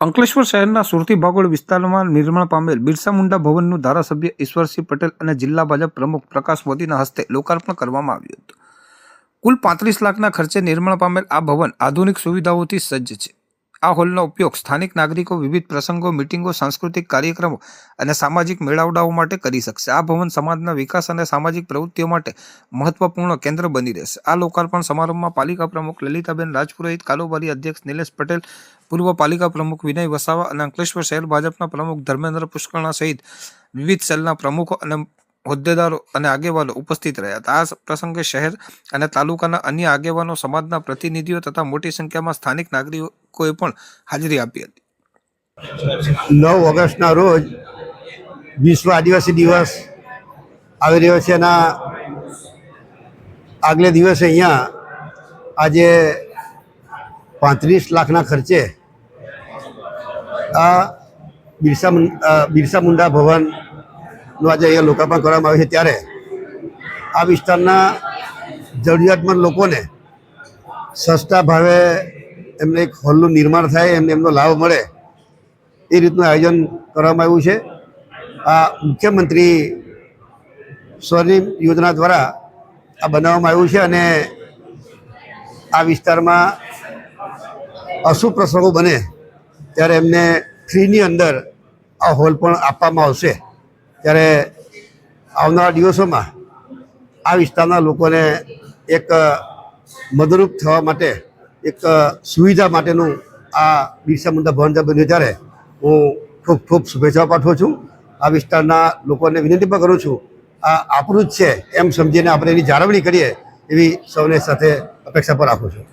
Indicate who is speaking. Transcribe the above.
Speaker 1: અંકલેશ્વર શહેરના સુરતી ભાગોળ વિસ્તારમાં નિર્માણ પામેલ બિરસા મુંડા ભવનનું ધારાસભ્ય ઈશ્વરસિંહ પટેલ અને જિલ્લા ભાજપ પ્રમુખ પ્રકાશ મોદીના હસ્તે લોકાર્પણ કરવામાં આવ્યું હતું. કુલ પાંત્રીસ લાખના ખર્ચે નિર્માણ પામેલ આ ભવન આધુનિક સુવિધાઓથી સજ્જ છે. આ હોલનો ઉપયોગ સ્થાનિક નાગરિકો, વિવિધ પ્રસંગો, મિટિંગો, સાંસ્કૃતિક કાર્યક્રમો અને સામાજિક મેળાવડાઓ માટે કરી શકશે. આ ભવન સમાજના વિકાસ અને સામાજિક પ્રવૃત્તિઓ માટે મહત્વપૂર્ણ કેન્દ્ર બની રહેશે. આ લોકાર્પણ સમારંભમાં પાલિકા પ્રમુખ લલિતાબેન રાજપુરોહિત, કારોબારી અધ્યક્ષ નિલેશ પટેલ, પૂર્વ પાલિકા પ્રમુખ વિનય વસાવા અને અંકલેશ્વર શહેર ભાજપના પ્રમુખ ધર્મેન્દ્ર પુષ્કરણા સહિત વિવિધ સેલના પ્રમુખો અને હોદ્દેદારો અને આગેવાનો ઉપસ્થિત રહ્યા હતા. આ પ્રસંગે શહેર અને તાલુકાના અન્ય આગેવાનો, સમાજના પ્રતિનિધિઓ તથા મોટી સંખ્યામાં સ્થાનિક નાગરિકોએ પણ હાજરી આપી હતી.
Speaker 2: નવ ઓગસ્ટના રોજ વિશ્વ આદિવાસી દિવસ આવી રહ્યો છે એના આગલે દિવસે અહીંયા આજે પાંત્રીસ લાખના ખર્ચે આ બિરસા બિરસા મુંડા ભવનનું આજે અહીંયા લોકાર્પણ કરવામાં આવ્યું છે ત્યારે આ વિસ્તારના જરૂરિયાતમંદ લોકોને સસ્તા ભાવે એમને એક હોલનું નિર્માણ થાય, એમને એમનો લાભ મળે એ રીતનું આયોજન કરવામાં આવ્યું છે. આ મુખ્યમંત્રી સ્વનિમ યોજના દ્વારા આ બનાવવામાં આવ્યું છે અને આ વિસ્તારમાં અશુભ પ્રસંગો બને ત્યારે એમને ફ્રીની અંદર આ હોલ પણ આપવામાં આવશે. ત્યારે આવનારા દિવસોમાં આ વિસ્તારના લોકોને એક મદરૂપ થવા માટે એક સુવિધા માટેનું આ બિરસા મુંડા ભવન બન્યું ત્યારે હું ખૂબ ખૂબ શુભેચ્છાઓ પાઠવું છું. આ વિસ્તારના લોકોને વિનંતી પણ કરું છું. આ આપણું જ છે એમ સમજીને આપણે એની જાળવણી કરીએ એવી સૌને સાથે અપેક્ષા પણ રાખું છું.